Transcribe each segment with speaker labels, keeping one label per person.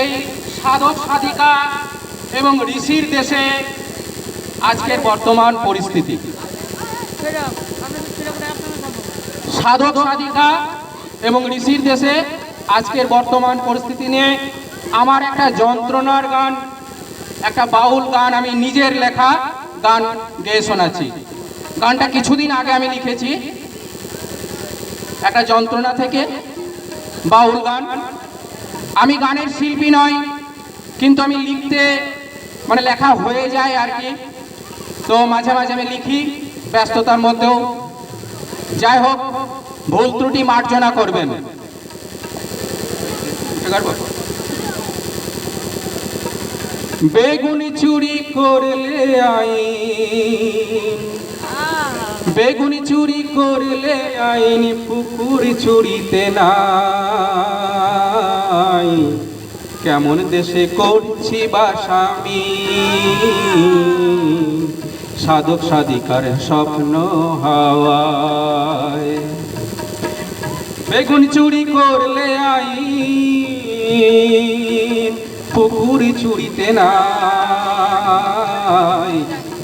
Speaker 1: এই সাধক সাধিকা এবং ঋষির দেশে আজকের বর্তমান পরিস্থিতি। সাধক সাধিকা এবং ঋষির দেশে আজকের বর্তমান পরিস্থিতি নিয়ে আমার একটা যন্ত্রণার গান, একটা বাউল গান আমি নিজের লেখা গান গেয়ে শোনাচ্ছি। গানটা কিছুদিন আগে আমি লিখেছি। একটা যন্ত্রণা থেকে বাউল গান আমি গানের শিল্পী নই, কিন্তু আমি লিখতে মানে লেখা হয়ে যায় আর কি। তো মাঝে মাঝে আমি লিখি ব্যস্ততার মধ্যেও। যাই হোক, ভুল ত্রুটি মার্জনা করবেন। বেগুনি চুরি করলে আইন। বেগুনি চুরি করলে আইন, পুকুর চুরিতে নাই। কেমন দেশে করছি বাসামি সাধক সাধিকার স্বপ্ন হাওয়ায়। বেগুন চুরি করলে আইন, পুকুর চুরিতে নাই।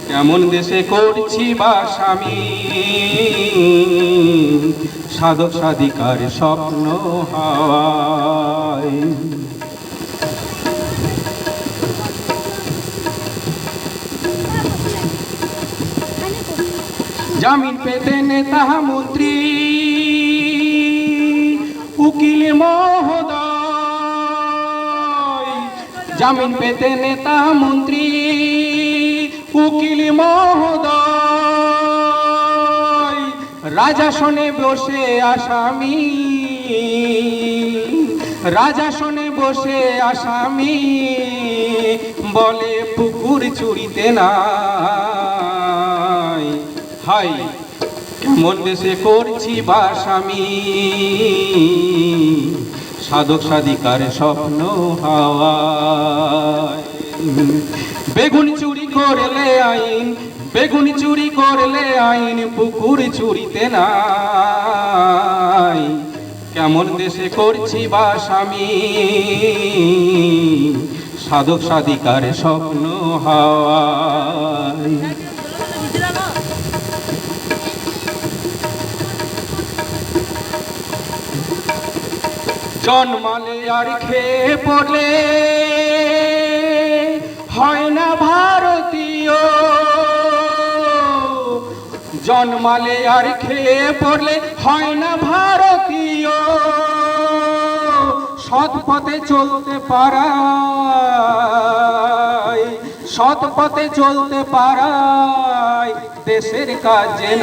Speaker 1: কেমন দেশে করছি বাসামি সাধক সাধিকার স্বপ্ন হাওয়ায়। জামিন পেতে নেতা মন্ত্রী, উকিল মহোদয়। জামিন পেতে নেতা মন্ত্রী উকিল মহোদয়, রাজা শোনে বসে আসামি। রাজা শোনে বসে আসামি, বলে, পুকুর চুরিতে নাই। হাই কেমন দেশে করছি বাসামি সাধক সাধিকার স্বপ্ন হাওয়ায়। বেগুন চুরি করলে আইন, বেগুন চুরি করলে আইন, পুকুর চুরিতে নাই। কেমন দেশে করছি বা স্বামী? সাধক সাধিকার স্বপ্ন হাওয়ায় জন্মালে আর খেয়ে পড়লে হয় না ভারতীয়। জন্মালে আর খেয়ে পড়লে হয় না ভারতীয়। সৎ পথে চলতে পারায় সৎ পথে চলতে পারায় দেশের কাজ যেন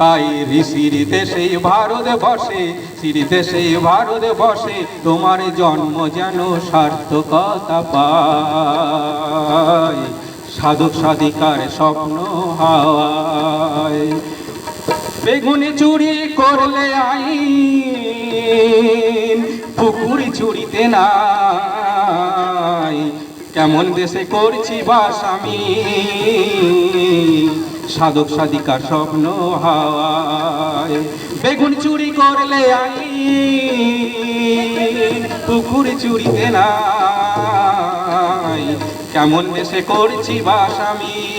Speaker 1: তাই ঋষির দেশে ভারত বসে শ্রী দেশে ভারত বসে, তোমার জন্ম যেন সার্থকতা পায়। সাধক সাধিকার স্বপ্ন হাওয়ায়। বেগুনি চুরি করলে আইন, পুকুরি চুরিতে নাই। কেমন দেশে করছি বাস আমি? সাধক সাধিকার স্বপ্ন হাওয়ায়। বেগুন চুরি করলে আইন পুকুরি চুরিতে নাই। কেমন দেশে করছি বাস আমি?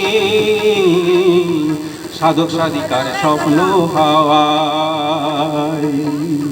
Speaker 1: সাধক সাধিকার স্বপ্ন হাওয়ায়।